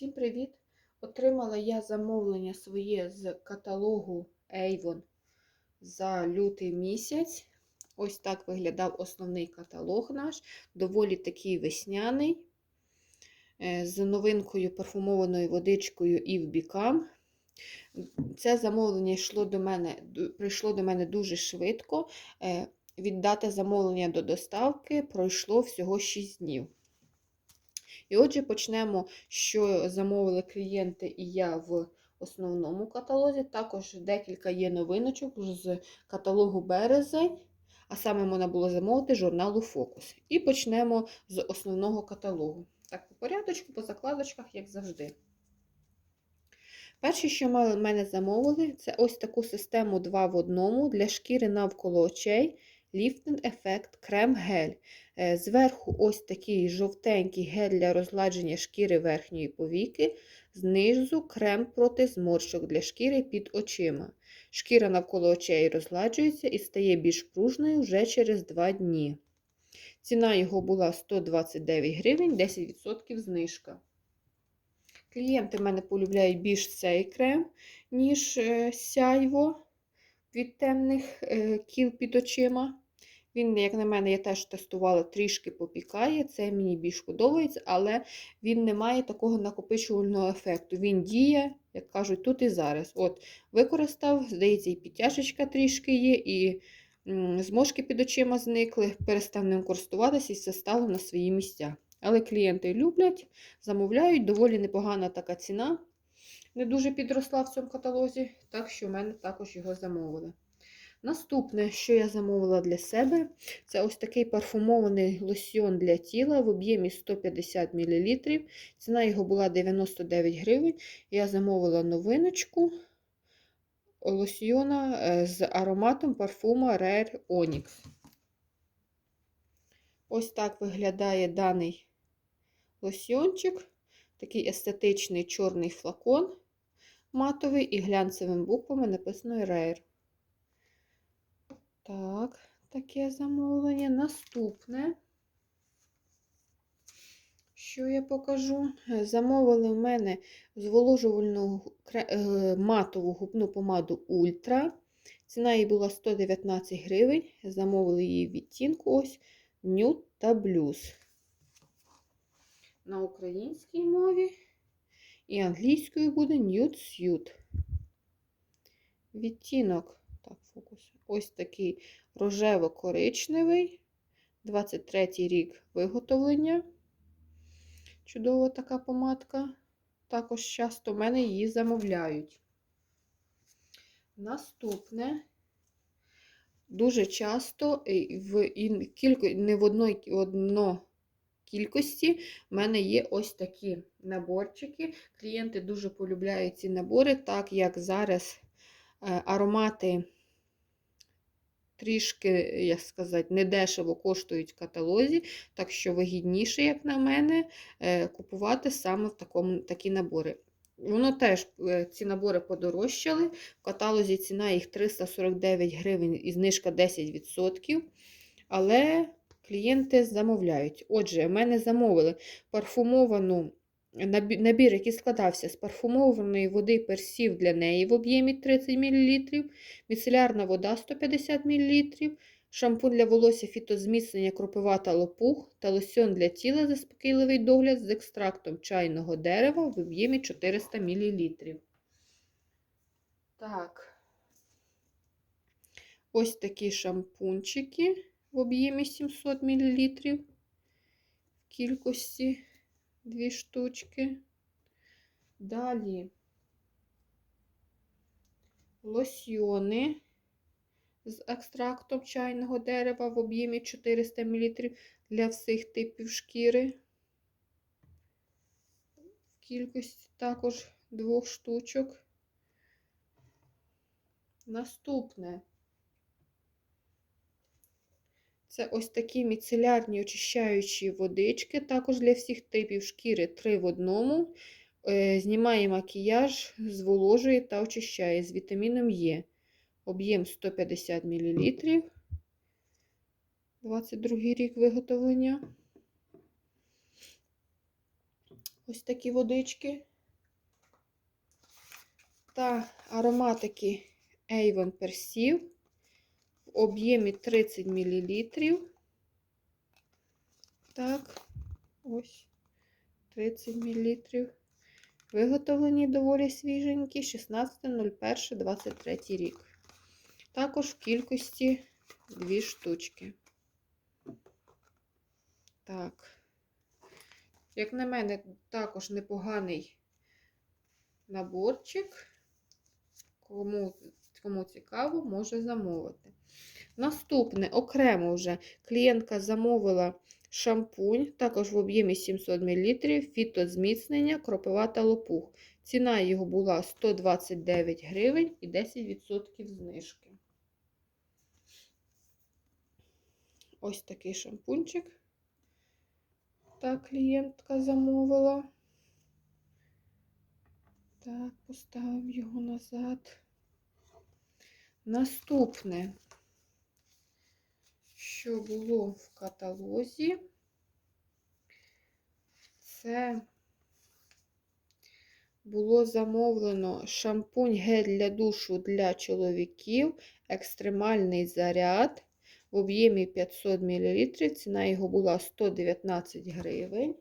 Всім привіт! Отримала я замовлення своє з каталогу Avon за лютий місяць. Ось так виглядав основний каталог наш, доволі такий весняний, е, з новинкою парфумованою водичкою і в бікам. Це замовлення йшло до мене, прийшло до мене дуже швидко. Е, Від дати замовлення до доставки пройшло всього 6 днів. І отже, почнемо, що замовили клієнти і я в основному каталозі. Також декілька є новиночок з каталогу Березень, а саме можна було замовити журналу Фокус. І почнемо з основного каталогу. Так, по порядочку, по закладочках, як завжди. Перше, що мене замовили, це ось таку систему 2 в одному для шкіри навколо очей. Lifting Effect крем гель. Е, Зверху ось такий жовтенький гель для розгладження шкіри верхньої повіки, знизу крем проти зморщок для шкіри під очима. Шкіра навколо очей розгладжується і стає більш пружною вже через 2 дні. Ціна його була 129 гривень, 10% знижка. Клієнти в мене полюбляють більш цей крем, ніж е, сяйво від темних е, кіл під очима. Він, як на мене, я теж тестувала, трішки попікає. Це мені більш подобається, але він не має такого накопичувального ефекту. Він діє, як кажуть, тут і зараз. От, Використав, здається, і підтяжечка трішки є, і м, зморшки під очима зникли, перестав ним користуватися і все стало на свої місця. Але клієнти люблять, замовляють, доволі непогана така ціна. Не дуже підросла в цьому каталозі, так що в мене також його замовили. Наступне, що я замовила для себе, це ось такий парфумований лосьйон для тіла в об'ємі 150 мл. Ціна його була 99 гривень. Я замовила новиночку лосьйона е, з ароматом парфума Rare Onyx. Ось так виглядає даний лосьйончик. Такий естетичний чорний флакон матовий і глянцевими буквами написано Rare. Так, таке замовлення. Наступне, що я покажу? Е, Замовили в мене зволожувальну е, матову губну помаду Ультра. Ціна її була 119 гривень. Замовили її в відтінку ось Nude та Blues. На українській мові і англійською буде Nude Suit. Відтінок, так, фокус. Ось такий рожево-коричневий. 23-й рік виготовлення. Чудова така помадка. Також часто в мене її замовляють. Наступне. Дуже часто в і кілько, не в одной, одно кількості в мене є ось такі наборчики. Клієнти дуже полюбляють ці набори, так як зараз е, аромати трішки, як сказати, недешево коштують в каталозі, так що вигідніше, як на мене, е, купувати саме в такому, такі набори. Воно теж е, ці набори подорожчали. В каталозі ціна їх 349 гривень і знижка 10%. Але клієнти замовляють. Отже, в мене замовили парфумовану набір, який складався з парфумованої води персів для неї в об'ємі 30 мл, міцелярна вода 150 мл, шампунь для волосся фітозміцнення кропива та лопух та лосьон для тіла заспокійливий догляд з екстрактом чайного дерева в об'ємі 400 мл. Так. Ось такі шампунчики в об'ємі 700 мл. В кількості дві штучки. Далі лосьйони з екстрактом чайного дерева в об'ємі 400 мл для всіх типів шкіри. В кількості також двох штучок. Наступне. Це ось такі міцелярні очищаючі водички, також для всіх типів шкіри 3 в одному. Е, Знімає макіяж, зволожує та очищає з вітаміном Е. Об'єм 150 мл. 22 рік виготовлення. Ось такі водички. та ароматики Avon Persiv об'ємі 30 мл. Так, ось 30 мл. Виготовлені доволі свіженькі 16.01.23 рік. Також в кількості 2 штучки. Так. Як на мене, також непоганий наборчик. Кому, кому цікаво, може замовити. Наступне, окремо вже клієнтка замовила шампунь, також в об'ємі 700 мл, фітозміцнення, кропива та лопух. Ціна його була 129 гривень і 10% знижки. Ось такий шампунчик. Та клієнтка замовила. Так, поставимо його назад. Наступне, що було в каталозі, це було замовлено шампунь гель для душу для чоловіків, екстремальний заряд в об'ємі 500 мл. Ціна його була 119 гривень.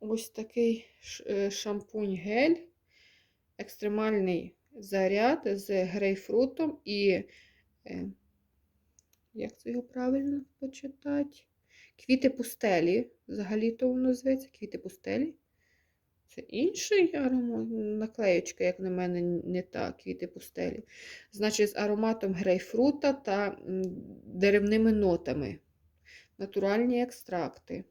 Ось такий е, шампунь гель, екстремальний заряд з грейпфрутом і, е, як це його правильно почитати? Квіти пустелі. Взагалі-то воно зветься квіти пустелі. Це інший аромат, наклеючка, як на мене, не та квіти пустелі. Значить, з ароматом грейпфрута та деревними нотами. Натуральні екстракти.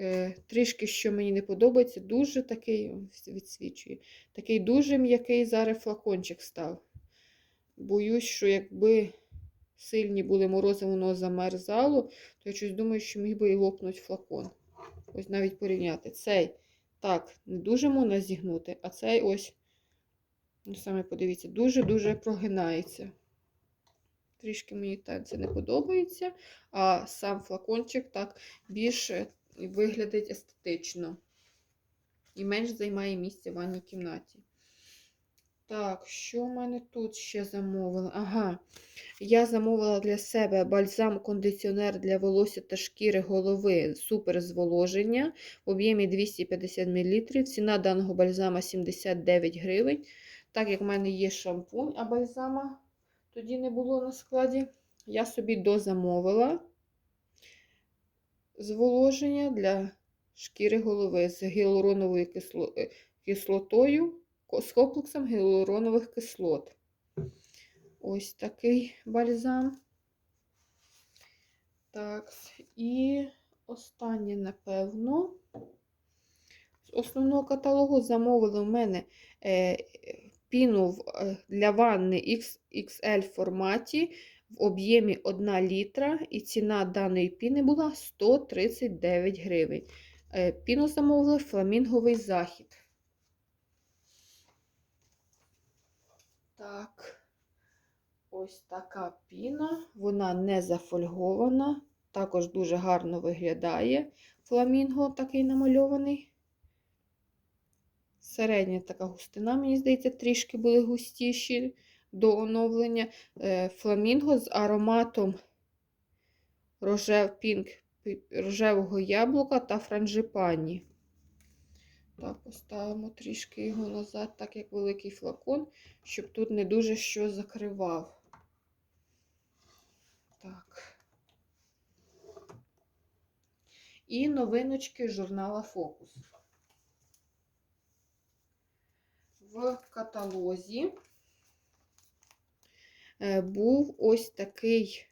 Е, трішки, що мені не подобається, дуже такий відсвічує. Такий дуже м'який зараз флакончик став. Боюсь, що якби сильні були морози, воно замерзало, то я щось думаю, що міг би і лопнути флакон. Ось навіть порівняти. Цей так, не дуже можна зігнути, а цей ось, ну, саме подивіться, дуже-дуже прогинається. Трішки мені це не подобається, а сам флакончик так більш виглядить естетично. І менш займає місце в ванній кімнаті. Так, що в мене тут ще замовила? Ага, я замовила для себе бальзам-кондиціонер для волосся та шкіри голови супер зволоження в об'ємі 250 мл. Ціна даного бальзама 79 гривень. Так як в мене є шампунь, а бальзама тоді не було на складі, я собі дозамовила зволоження для шкіри голови з гіалуроновою кислотою з комплексом гіалуронових кислот. Ось такий бальзам. Так, і останнє, напевно, з основного каталогу замовили в мене е, піну е, для ванни XXL форматі в об'ємі 1 літра, і ціна даної піни була 139 гривень. Е, піну замовили фламінговий захід. Так, ось така піна, вона не зафольгована, також дуже гарно виглядає фламінго такий намальований. Середня така густина, мені здається, трішки були густіші до оновлення. Е, фламінго з ароматом рожев, пінк, рожевого яблука та франжипані. Так, поставимо трішки його назад, так як великий флакон, щоб тут не дуже що закривав. Так. І новиночки журнала Фокус. В каталозі був ось такий,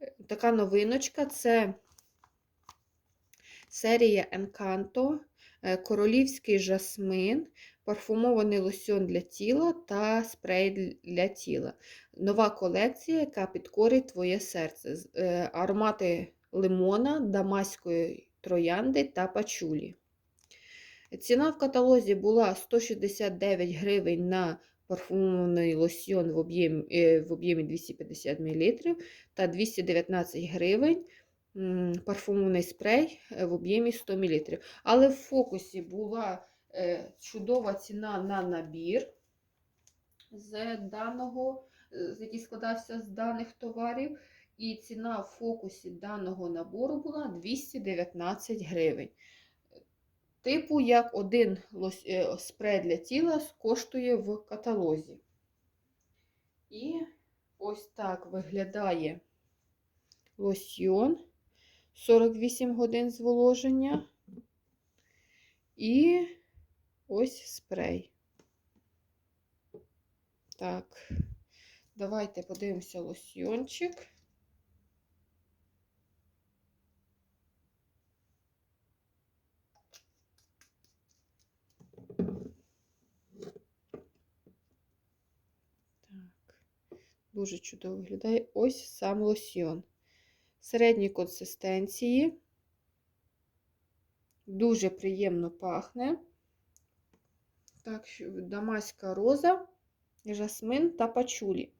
е, така новиночка це серія Encanto Е, королівський жасмин, парфумований лосьон для тіла та спрей для тіла. Нова колекція, яка підкорить твоє серце. Е, аромати лимона, дамаської троянди та пачулі. Ціна в каталозі була 169 гривень на парфумований лосьон в об'ємі 250 мл та 219 гривень парфумований спрей е, в об'ємі 100 мл. Але в фокусі була е, чудова ціна на набір з даного, який складався з даних товарів. І ціна в фокусі даного набору була 219 гривень. Типу, як один е, спрей для тіла коштує в каталозі. І ось так виглядає лосьйон 48 годин зволоження. І ось спрей. Так, давайте подивимося лосьйончик. Дуже чудово виглядає. Ось сам лосьйон. Середньої консистенції. Дуже приємно пахне. Так, дамаська роза, жасмин та пачулі.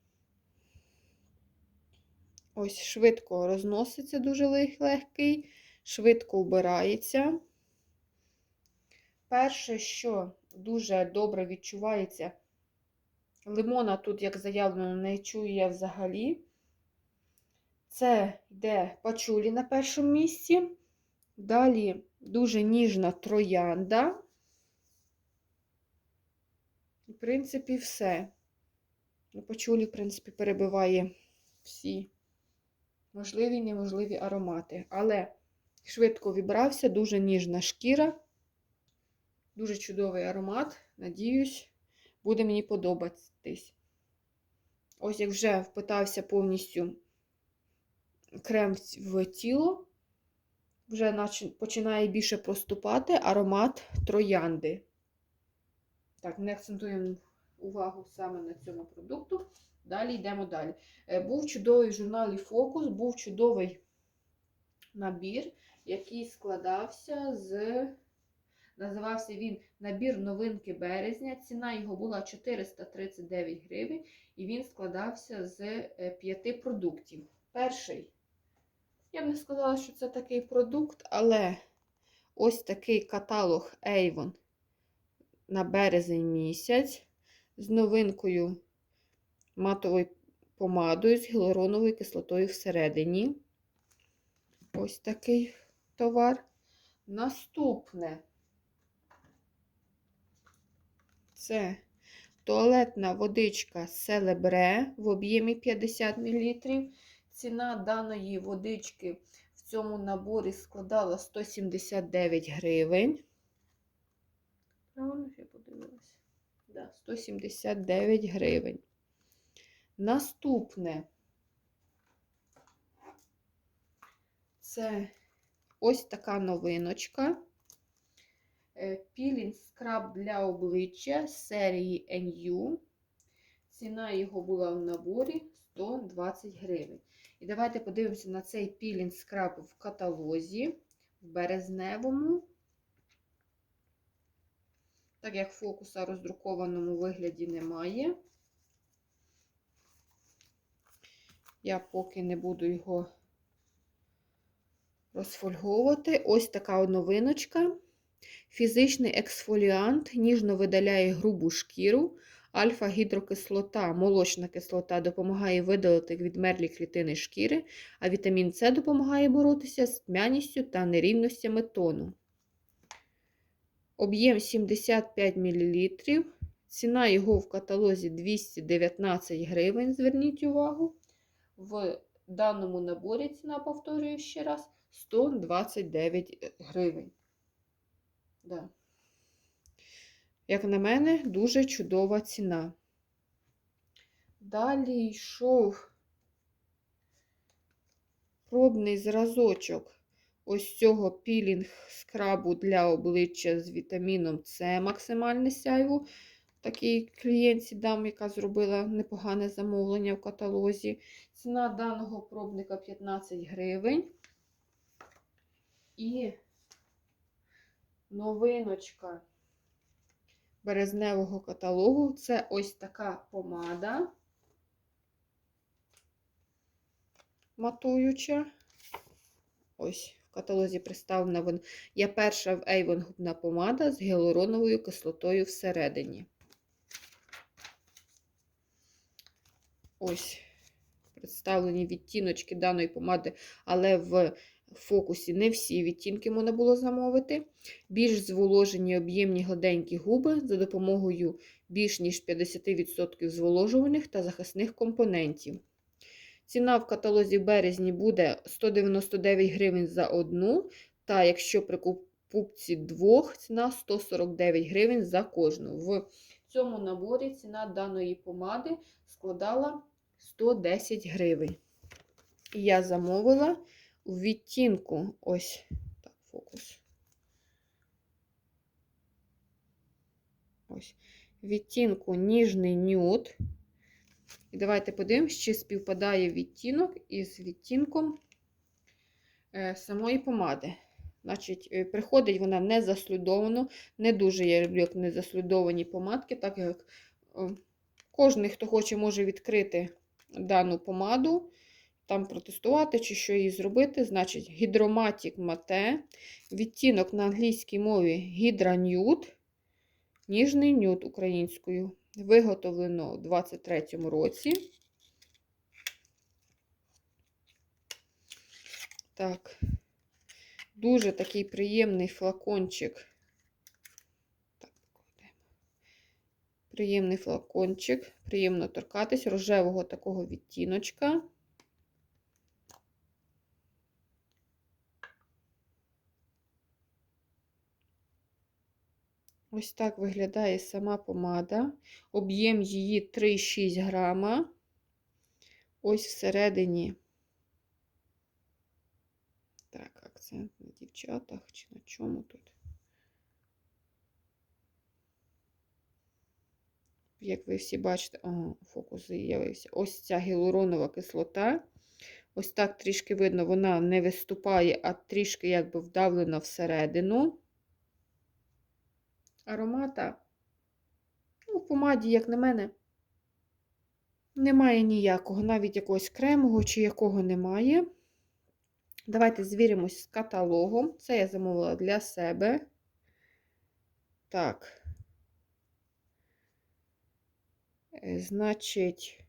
Ось швидко розноситься, дуже лег- легкий, швидко вбирається. Перше, що дуже добре відчувається, лимона тут, як заявлено, не чую я взагалі. Це йде пачулі на першому місці. Далі дуже ніжна троянда. В принципі, все. Пачулі, в принципі, перебиває всі можливі і неможливі аромати. Але швидко вібрався, дуже ніжна шкіра. Дуже чудовий аромат. Надіюсь, буде мені подобатись. Ось як вже впитався повністю крем в тіло, вже починає більше проступати аромат троянди. Так, не акцентуємо увагу саме на цьому продукту. Далі йдемо далі. Е, Був чудовий в журналі Фокус, був чудовий набір, який складався з. Називався він Набір новинки березня. Ціна його була 439 гривень, і він складався з е, п'яти продуктів. Перший, я б не сказала, що це такий продукт, але ось такий каталог Avon на березень місяць з новинкою матовою помадою з гіалуроновою кислотою всередині. Ось такий товар. Наступне це туалетна водичка Селебре в об'ємі 50 мл. Ціна даної водички в цьому наборі складала 179 гривень. Правильно я подивилася? Да, 179 гривень. Наступне це ось така новиночка. Е, Пілінг скраб для обличчя серії NU. Ціна його була в наборі 120 гривень. І давайте подивимося на цей пілінг скраб в каталозі, в березневому. Так як фокуса в роздрукованому вигляді немає. Я поки не буду його розфольговувати. Ось така новиночка. Фізичний ексфоліант ніжно видаляє грубу шкіру. Альфа-гідрокислота, молочна кислота допомагає видалити відмерлі клітини шкіри, а вітамін С допомагає боротися з тьмяністю та нерівностями тону. Об'єм 75 мл. Ціна його в каталозі 219 гривень. Зверніть увагу. В даному наборі ціна, повторюю ще раз, 129 гривень. Да. Як на мене, дуже чудова ціна. Далі йшов пробний зразочок ось цього пілінг скрабу для обличчя з вітаміном С максимальне сяйво. Такій клієнтці дам, яка зробила непогане замовлення в каталозі. Ціна даного пробника 15 гривень. І новиночка березневого каталогу це ось така помада матуюча. Ось в каталозі представлена вон. Я перша в Avon губна помада з гіалуроновою кислотою всередині. Ось представлені відтіночки даної помади, але в фокусі не всі відтінки можна було замовити. Більш зволожені об'ємні гладенькі губи за допомогою більш ніж 50% зволожувальних та захисних компонентів. Ціна в каталозі в березні буде 199 гривень за одну, та якщо при покупці двох, ціна 149 гривень за кожну. В цьому наборі ціна даної помади складала 110 гривень. І я замовила у відтінку ось так, фокус. Ось. Відтінку ніжний нюд. І давайте подивимось, чи співпадає відтінок із відтінком е, самої помади. Значить, е, приходить вона не заслідовано. Не дуже я люблю як не заслідовані помадки, так як е, кожен, хто хоче, може відкрити дану помаду, там протестувати чи що її зробити. Значить, гідроматік мате, відтінок на англійській мові Nude, ніжний нюд українською. Виготовлено у 23-му році. Так, дуже такий приємний флакончик. Так, покладемо. Приємний флакончик, приємно торкатись рожевого такого відтіночка. Ось так виглядає сама помада. Об'єм її 3,6 грама. Ось всередині. Так, акцент на дівчатах чи на чому тут? Як ви всі бачите, ага, фокус з'явився. Ось ця гіалуронова кислота. Ось так трішки видно, вона не виступає, а трішки якби вдавлена всередину аромата, ну, в помаді, як на мене, немає ніякого, навіть якогось кремового чи якого немає. Давайте звіримось з каталогом. Це я замовила для себе. Так. Е, Значить,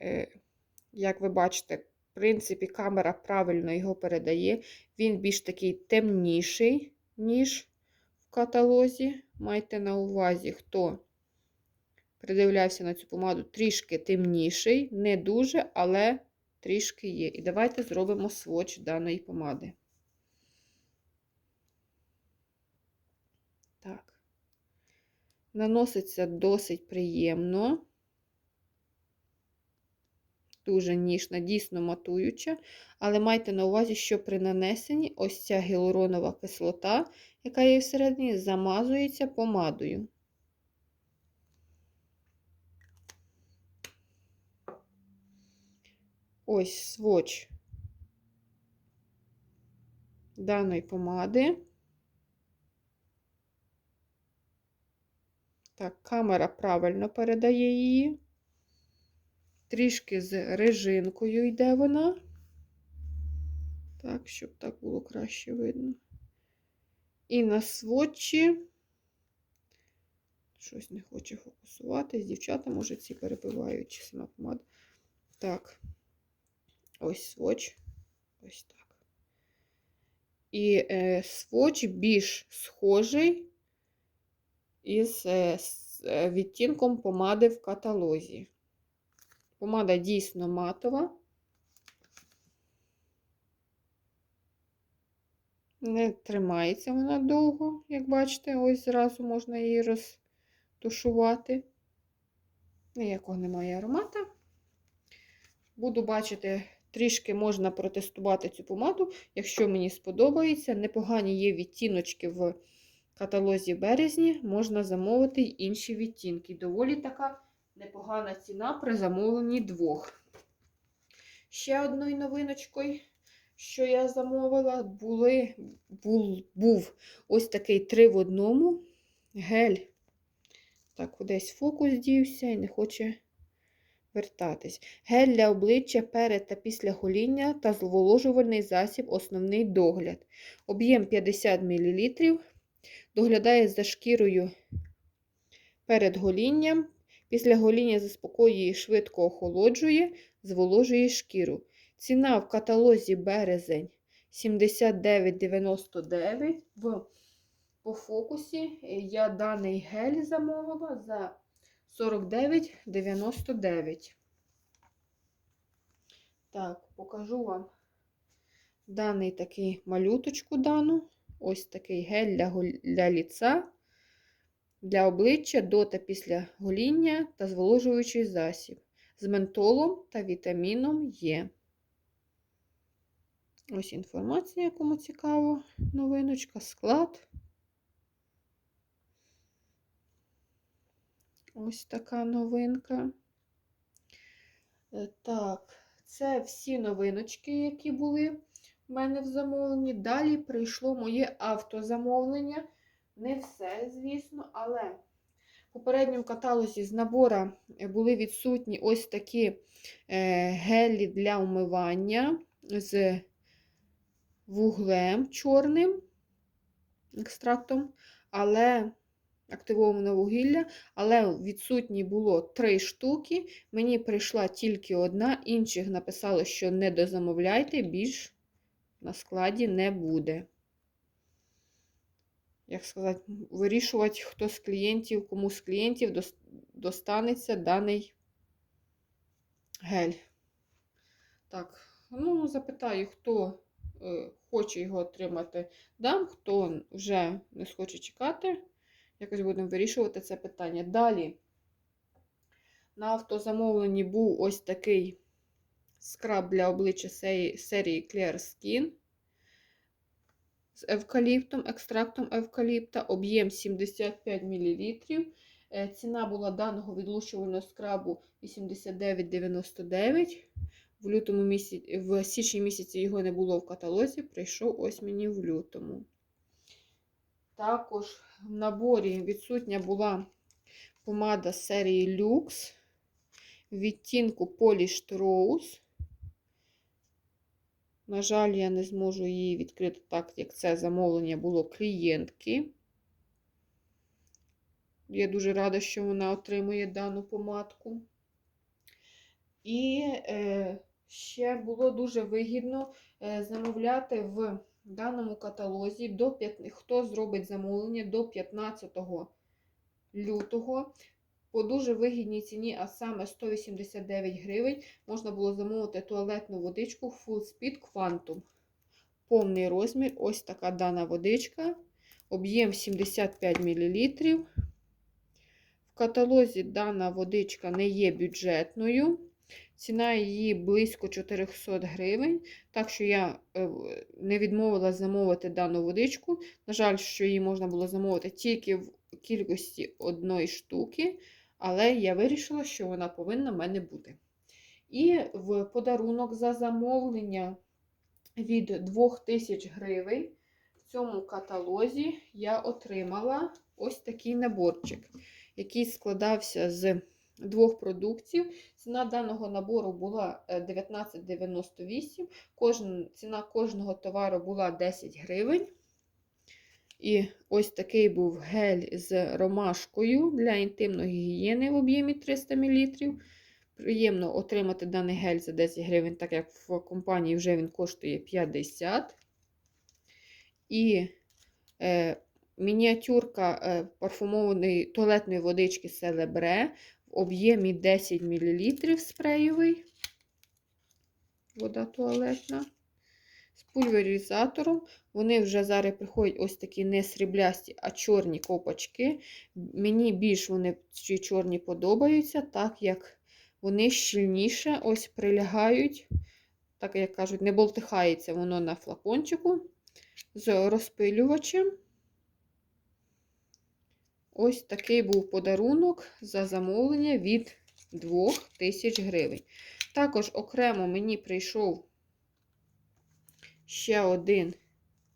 е, як ви бачите, в принципі, камера правильно його передає. Він більш такий темніший, ніж в каталозі. Майте на увазі, хто придивлявся на цю помаду, трішки темніший, не дуже, але трішки є. І давайте зробимо сводч даної помади. Так. Наноситься досить приємно. Дуже ніжна, дійсно матуюча, але майте на увазі, що при нанесенні ось ця гіалуронова кислота, яка є всередині, замазується помадою. Ось сводч даної помади. Так, камера правильно передає її. Трішки з режинкою йде вона. Так, щоб так було краще видно. І на сводчі. Щось не хоче фокусуватись. Дівчата, може, ці перебивають чи сама помада. Так, ось сводч. Ось так. І е, сводч більш схожий із е, е, відтінком помади в каталозі. Помада дійсно матова. Не тримається вона довго, як бачите, ось зразу можна її розтушувати. Ніякого немає аромата. Буду бачити, трішки можна протестувати цю помаду, якщо мені сподобається. Непогані є відтіночки в каталозі березні, можна замовити й інші відтінки. Доволі така непогана ціна при замовленні двох. Ще одною новиночкою, що я замовила, були, був, був ось такий три в одному гель. Так, кудись фокус дівся і не хоче вертатись. Гель для обличчя перед та після гоління та зволожувальний засіб основний догляд. Об'єм 50 мл. Доглядає за шкірою перед голінням. Після гоління заспокоює і швидко охолоджує, зволожує шкіру. Ціна в каталозі березень 79,99. В, по фокусі я даний гель замовила за 49,99. Так, покажу вам даний такий малюточку дану. Ось такий гель для, гол- для ліца, для обличчя до та після гоління та зволожуючий засіб з ментолом та вітаміном Е. Ось інформація, кому цікаво, новиночка, склад. Ось така новинка. Е, Так, це всі новиночки, які були в мене в замовленні. Далі прийшло моє автозамовлення. Не все, звісно, але в попередньому каталозі з набора е, були відсутні ось такі е, гелі для умивання з вуглем чорним екстрактом, але активоване вугілля, але відсутні було три штуки. Мені прийшла тільки одна, інших написали, що не дозамовляйте, більш на складі не буде. Як сказати, вирішувати, хто з клієнтів, кому з клієнтів достанеться даний гель. Так, ну, запитаю, хто е, хоче його отримати, дам, хто вже не схоче чекати. Якось будемо вирішувати це питання. Далі на автозамовленні був ось такий скраб для обличчя серії Clear Skin з евкаліптом, екстрактом евкаліпта, об'єм 75 мл. Е, Ціна була даного відлущувального скрабу 89,99. В лютому місяці, в січні місяці його не було в каталозі, прийшов ось мені в лютому. Також в наборі відсутня була помада серії Lux відтінку Polished Rose. На жаль, я не зможу її відкрити так, як це замовлення було клієнтки. Я дуже рада, що вона отримує дану помадку. І е, ще було дуже вигідно е, замовляти в даному каталозі, до 5, хто зробить замовлення до 15 лютого. По дуже вигідній ціні, а саме 189 гривень, можна було замовити туалетну водичку Full Speed Quantum. Повний розмір, ось така дана водичка, об'єм 75 мл. В каталозі дана водичка не є бюджетною. Ціна її близько 400 гривень. Так що я е, не відмовила замовити дану водичку. На жаль, що її можна було замовити тільки в кількості одної штуки, але я вирішила, що вона повинна в мене бути. І в подарунок за замовлення від 2000 гривень в цьому каталозі я отримала ось такий наборчик, який складався з двох продуктів. Ціна даного набору була е, 19,98. Кожен, ціна кожного товару була 10 гривень. І ось такий був гель з ромашкою для інтимної гігієни в об'ємі 300 мл. Приємно отримати даний гель за 10 гривень, так як в компанії вже він коштує 50. І е, мініатюрка е, парфумованої туалетної водички Celebre в об'ємі 10 мл спреєвий. Вода туалетна. З пульверизатором. Вони вже зараз приходять ось такі не сріблясті, а чорні копачки. Мені більш вони ці чорні подобаються, так як вони щільніше ось прилягають, так як кажуть, не болтихається воно на флакончику з розпилювачем. Ось такий був подарунок за замовлення від 2000 гривень. Також окремо мені прийшов ще один,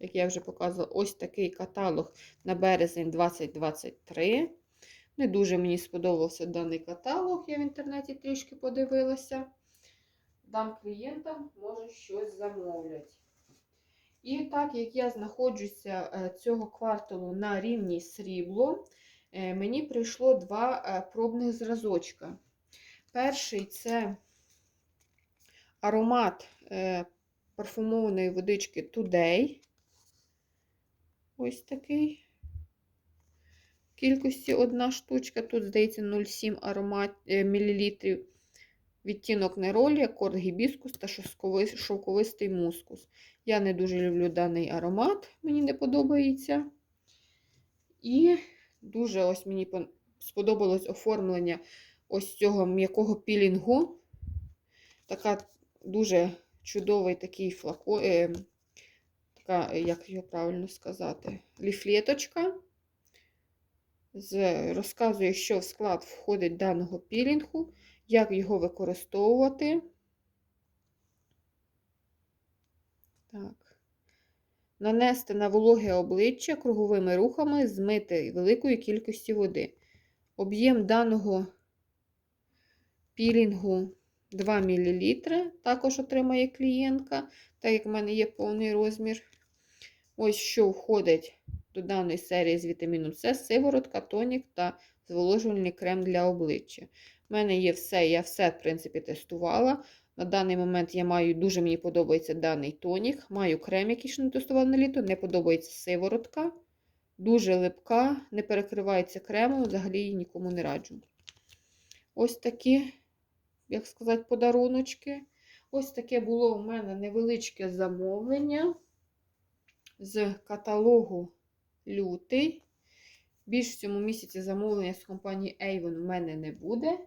як я вже показувала, ось такий каталог на березень 2023. Не дуже мені сподобався даний каталог, я в інтернеті трішки подивилася. Дам клієнтам, може щось замовлять. І так як я знаходжуся е, цього кварталу на рівні срібло, е, мені прийшло два е, пробних зразочка. Перший це аромат парфумованої водички Today. Ось такий. В кількості одна штучка. Тут, здається, 0,7 аромат, е, мілілітрів. Відтінок неролі, акорд гібіскус та шовковистий мускус. Я не дуже люблю даний аромат, мені не подобається. І дуже ось мені сподобалось оформлення ось цього м'якого пілінгу. Така дуже чудовий такий флакон, е, така, е, як його правильно сказати, ліфлеточка. З, розказує, що в склад входить даного пілінгу, як його використовувати. Так. Нанести на вологе обличчя круговими рухами, змити великою кількістю води. Об'єм даного пілінгу 2 мл. Також отримає клієнтка, так як в мене є повний розмір. Ось що входить до даної серії з вітаміном С, сиворотка, тонік та зволожувальний крем для обличчя. У мене є все, я все, в принципі, тестувала. На даний момент я маю, дуже мені подобається даний тонік. Маю крем, який ще не тестувала на літо. Не подобається сиворотка. Дуже липка, не перекривається кремом, взагалі її нікому не раджу. Ось такі, як сказати, подаруночки. Ось таке було у мене невеличке замовлення з каталогу лютий. Більш в цьому місяці замовлення з компанії Avon в мене не буде.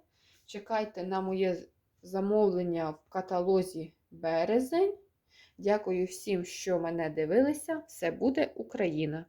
Чекайте на моє замовлення в каталозі березень. Дякую всім, що мене дивилися. Все буде Україна!